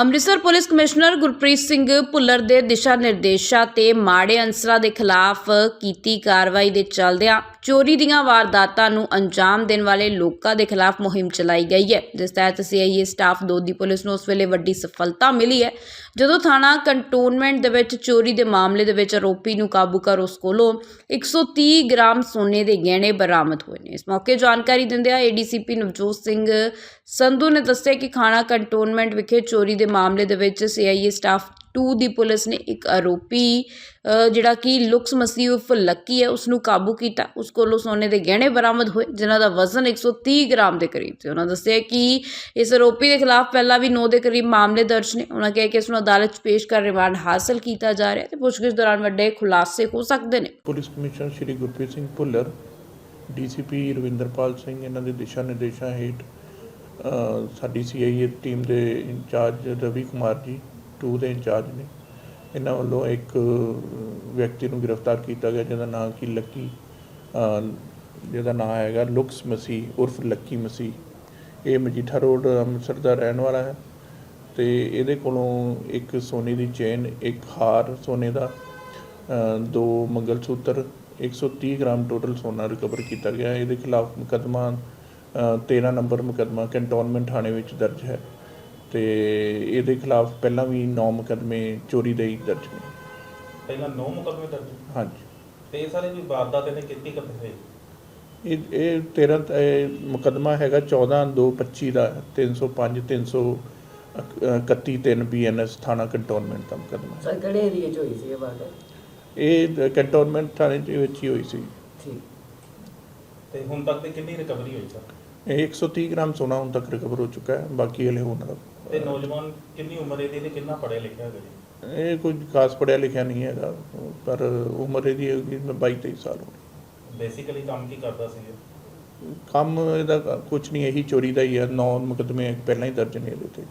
Amritsar police commissioner Gurpreet Singh Bhullar ਦੇ ਦਿਸ਼ਾ ਨਿਰਦੇਸ਼ਾਂ ਤੇ ਮਾੜੇ ਅੰਸਰਾਂ ਦੇ ਖਿਲਾਫ ਕੀਤੀ ਕਾਰਵਾਈ ਦੇ ਚੱਲਦਿਆਂ ਚੋਰੀ ਦੀਆਂ ਵਾਰਦਾਤਾਂ ਨੂੰ ਅੰਜਾਮ ਦੇਣ ਵਾਲੇ ਲੋਕਾਂ ਦੇ ਖਿਲਾਫ ਮੁਹਿੰਮ ਚਲਾਈ ਗਈ ਹੈ, ਜਿਸ ਤਹਿਤ ਸੀਆਈਏ ਸਟਾਫ ਦੋਦੀ ਪੁਲਿਸ ਨੂੰ ਉਸ ਵੇਲੇ ਵੱਡੀ ਸਫਲਤਾ ਮਿਲੀ ਹੈ। ਜਦੋਂ ਥਾਣਾ ਕੰਟੋਨਮੈਂਟ ਦੇ ਵਿੱਚ ਚੋਰੀ ਦੇ ਮਾਮਲੇ ਦੇ ਵਿੱਚ ਆਰੋਪੀ ਨੂੰ ਕਾਬੂ ਕਰ ਉਸ ਕੋਲੋਂ 130 ਗ੍ਰਾਮ ਸੋਨੇ ਦੇ ਗਹਿਣੇ ਬਰਾਮਦ ਹੋਏ ਨੇ। ਇਸ ਮੌਕੇ ਜਾਣਕਾਰੀ ਦਿੰਦਿਆਂ ਏਡੀਸੀਪੀ ਨਵਜੋਤ ਸਿੰਘ ਸੰਧੂ ਨੇ ਦੱਸਿਆ ਕਿ ਥਾਣਾ ਕੰਟੋਨਮੈਂਟ ਵਿਖੇ ਚੋਰੀ ਦੇ ਮਾਮਲੇ ਦੇ ਵਿੱਚ ਸੀਆਈਏ ਸਟਾਫ 2 ਦੀ ਪੁਲਿਸ ਨੇ ਇੱਕ ਆਰੋਪੀ ਜਿਹੜਾ ਕਿ ਲੁਕਸ ਮਸੀਹ ਉਰਫ ਲੱਕੀ ਹੈ ਉਸ ਨੂੰ ਕਾਬੂ ਕੀਤਾ। ਉਸ ਕੋਲੋਂ ਸੋਨੇ ਦੇ ਗਹਿਣੇ ਬਰਾਮਦ ਹੋਏ, ਜਿਨ੍ਹਾਂ ਦਾ ਵਜ਼ਨ 130 ਗ੍ਰਾਮ ਦੇ ਕਰੀਬ ਸੀ। ਉਹਨਾਂ ਦੱਸਿਆ ਕਿ ਇਸ ਆਰੋਪੀ ਦੇ ਖਿਲਾਫ ਪਹਿਲਾਂ ਵੀ 9 ਦੇ ਕਰੀਬ ਮਾਮਲੇ ਦਰਜ ਨੇ। ਉਹਨਾਂ ਕਿਹਾ ਕਿ ਇਸ ਨੂੰ ਅਦਾਲਤ 'ਚ ਪੇਸ਼ ਕਰ ਰਿਮਾਂਡ ਹਾਸਲ ਕੀਤਾ ਜਾ ਰਿਹਾ ਹੈ ਤੇ ਪੁੱਛਗਿੱਛ ਦੌਰਾਨ ਵੱਡੇ ਖੁਲਾਸੇ ਹੋ ਸਕਦੇ ਨੇ। Police commissioner Shri Gurpreet Singh Bhullar, DCP Ravinderpal Singh, ਇਹਨਾਂ ਦੇ ਦਿਸ਼ਾ ਨਿਰਦੇਸ਼ਾਂ ਹੇਠ ਸਾਡੀ ਸੀਆਈਏ ਟੀਮ ਦੇ ਇੰਚਾਰਜ ਰਵੀ ਕੁਮਾਰ ਜੀ 2 ਦੇ ਇੰਚਾਰਜ ਨੇ। ਇਹਨਾਂ ਵੱਲੋਂ ਇੱਕ ਵਿਅਕਤੀ ਨੂੰ ਗ੍ਰਿਫਤਾਰ ਕੀਤਾ ਗਿਆ ਜਿਹਦਾ ਨਾਮ ਕੀ ਲੱਕੀ ਜਿਹਦਾ ਨਾਮ ਹੈਗਾ ਲੁਕਸ ਮਸੀਹ ਉਰਫ ਲੱਕੀ ਮਸੀਹ। ਇਹ ਮਜੀਠਾ ਰੋਡ ਅੰਮ੍ਰਿਤਸਰ ਦਾ ਰਹਿਣ ਵਾਲਾ ਹੈ ਤੇ ਇਹਦੇ ਕੋਲੋਂ ਇੱਕ ਸੋਨੇ ਦੀ ਚੇਨ ਇੱਕ ਹਾਰ ਸੋਨੇ ਦਾ ਅ, ਦੋ ਮੰਗਲ ਸੂਤਰ 130 ਗ੍ਰਾਮ ਟੋਟਲ ਸੋਨਾ ਰਿਕਵਰ ਕੀਤਾ ਗਿਆ। ਇਹਦੇ ਖਿਲਾਫ ਮੁਕੱਦਮਾ ਅ, 13 ਨੰਬਰ ਮੁਕੱਦਮਾ ਕੰਟੋਨਮੈਂਟ ਥਾਣੇ ਵਿੱਚ ਦਰਜ ਹੈ। ਤੇ ਇਹਦੇ ਖਿਲਾਫ ਪਹਿਲਾਂ ਵੀ 9 ਮੁਕੱਦਮੇ ਚੋਰੀ ਦੇ ਹੀ ਦਰਜ ਨੇ। ਪਹਿਲਾਂ 9 ਮੁਕੱਦਮੇ ਦਰਜ ਹਾਂਜੀ। ਤੇ ਇਹ ਸਾਰੇ ਵੀ ਵਾਰਦਾਤ ਇਹਨੇ ਕੀਤੀ ਕਦੇ ਹੋਈ? ਇਹ ਇਹ 13 ਤ- ਇਹ ਮੁਕੱਦਮਾ ਹੈਗਾ 14 2 25 ਦਾ 305 300 31 3 ਬੀਐਨਐਸ ਥਾਣਾ ਕੰਟੋਨਮੈਂਟ ਦਾ ਮੁਕੱਦਮਾ ਸਰ ਕਿਹੜੇ ਏਰੀਏ 'ਚ ਹੋਈ ਸੀ ਇਹ ਵਾਰਦਾਤ? ਇਹ ਕੰਟੋਨਮੈਂਟ ਥਾਣੇ ਦੇ ਵਿੱਚ ਹੀ ਹੋਈ ਸੀ। ਠੀਕ। ਤੇ ਹੁਣ ਤੱਕ ਦੀ ਕਿੰਨੀ ਰਿਕਵਰੀ ਹੋਈ ਸਰ? ਇਹ 130 ਗ੍ਰਾਮ ਸੋਨਾ ਹੁਣ ਤੱਕ ਰਿਕਵਰ ਹੋ ਚੁੱਕਾ ਹੈ ਬਾਕੀ ਹਲੇ ਹੋਣਾ ਤੇ ਨੌਜਵਾਨ ਕਿੰਨੀ ਉਮਰ ਇਹਦੀ ਤੇ ਕਿੰਨਾ ਪੜ੍ਹਿਆ ਲਿਖਿਆ ਹੈਗਾ ਜੀ? ਇਹ ਕੁਝ ਖਾਸ ਪੜਿਆ ਲਿਖਿਆ ਨਹੀਂ ਹੈਗਾ ਪਰ ਉਮਰ ਇਹਦੀ ਹੈਗੀ 22 23 ਸਾਲ ਹੋ ਬੇਸਿਕਲੀ ਕੰਮ ਕੀ ਕਰਦਾ ਸੀ ਇਹ? ਕੰਮ ਇਹਦਾ ਕੁਝ ਨਹੀਂ ਇਹੀ ਚੋਰੀ ਦਾ ਹੀ ਹੈ ਨੌ ਮੁਕੱਦਮੇ ਪਹਿਲਾਂ ਹੀ ਦਰਜ ਨੇ ਇਹਦੇ ਤੇ।